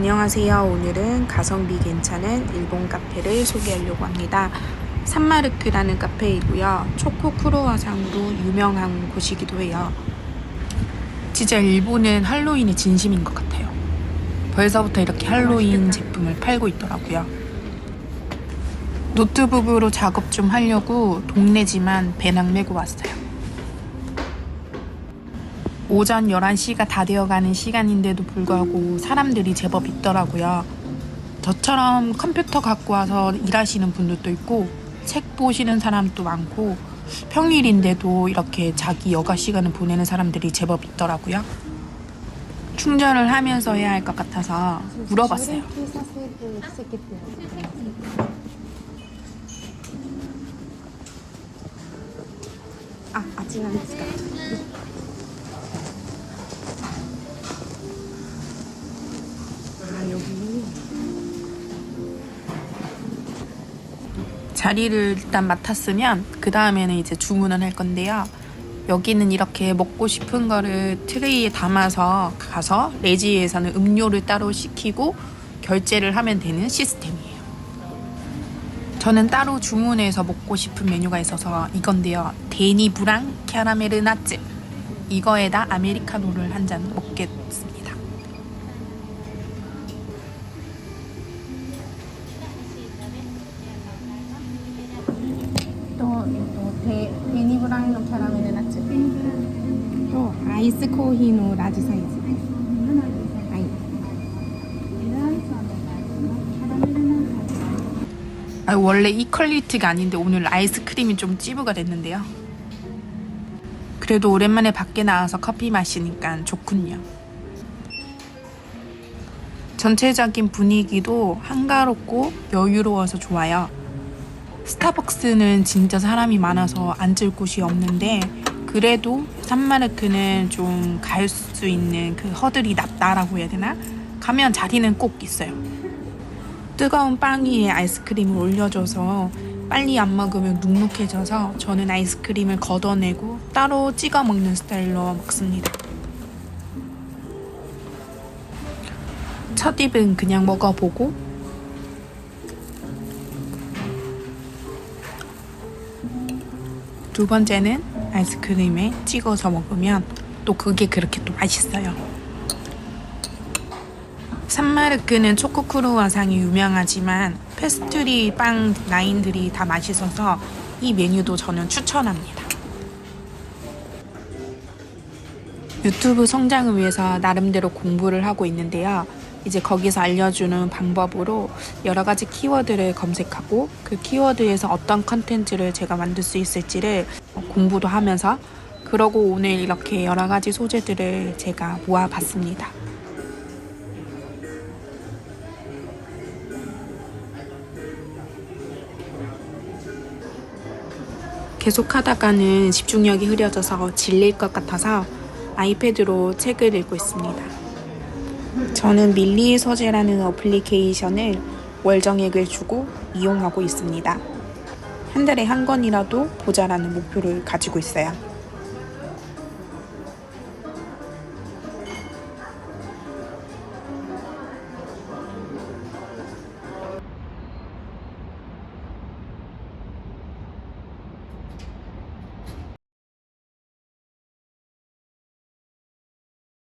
안녕하세요. 오늘은 가성비 괜찮은 일본 카페를 소개하려고 합니다. 산마르크라는 카페이고요. 초코 크로와상으로 유명한 곳이기도 해요. 진짜 일본은 할로윈이 진심인 것 같아요. 벌써부터 이렇게 할로윈 제품을 팔고 있더라고요. 노트북으로 작업 좀 하려고 동네지만 배낭 메고 왔어요. 오전 11시가 다 되어가는 시간인데도 불구하고 사람들이 제법 있더라고요. 저처럼 컴퓨터 갖고 와서 일하시는 분들도 있고 책 보시는 사람도 많고 평일인데도 이렇게 자기 여가 시간을 보내는 사람들이 제법 있더라고요. 충전을 하면서 해야 할 것 같아서 물어봤어요. 아, 아직 안 됐을까? 자리를 일단 맡았으면 그 다음에는 이제 주문을 할 건데요. 여기는 이렇게 먹고 싶은 거를 트레이에 담아서 가서 레지에서는 음료를 따로 시키고 결제를 하면 되는 시스템이에요. 저는 따로 주문해서 먹고 싶은 메뉴가 있어서 이건데요. 데니브랑 캐러멜 나츠. 이거에다 아메리카노를 한 잔 먹겠습니다. 베, 베니브랑노 캐러멜은 아츠 또 아이스 코히노 라지 사이즈 아, 원래 이 퀄리티가 아닌데 오늘 아이스크림이 좀 찌부가 됐는데요. 그래도 오랜만에 밖에 나와서 커피 마시니까 좋군요. 전체적인 분위기도 한가롭고 여유로워서 좋아요. 스타벅스는 진짜 사람이 많아서 앉을 곳이 없는데 그래도 산마르크는 좀 갈 수 있는 그 허들이 낮다라고 해야 되나? 가면 자리는 꼭 있어요. 뜨거운 빵 위에 아이스크림을 올려줘서 빨리 안 먹으면 눅눅해져서 저는 아이스크림을 걷어내고 따로 찍어 먹는 스타일로 먹습니다. 첫 입은 그냥 먹어보고 두 번째는 아이스크림에 찍어서 먹으면 또 그게 그렇게 또 맛있어요. 산마르크는 초코 크루아상이 유명하지만 페스트리 빵 라인들이 다 맛있어서 이 메뉴도 저는 추천합니다. 유튜브 성장을 위해서 나름대로 공부를 하고 있는데요. 이제 거기서 알려주는 방법으로 여러 가지 키워드를 검색하고 그 키워드에서 어떤 컨텐츠를 제가 만들 수 있을지를 공부도 하면서 그러고 오늘 이렇게 여러 가지 소재들을 제가 모아봤습니다. 계속 하다가는 집중력이 흐려져서 질릴 것 같아서 아이패드로 책을 읽고 있습니다. 저는 밀리 서재라는 어플리케이션을 월정액을 주고 이용하고 있습니다. 한 달에 한 권이라도 보자라는 목표를 가지고 있어요.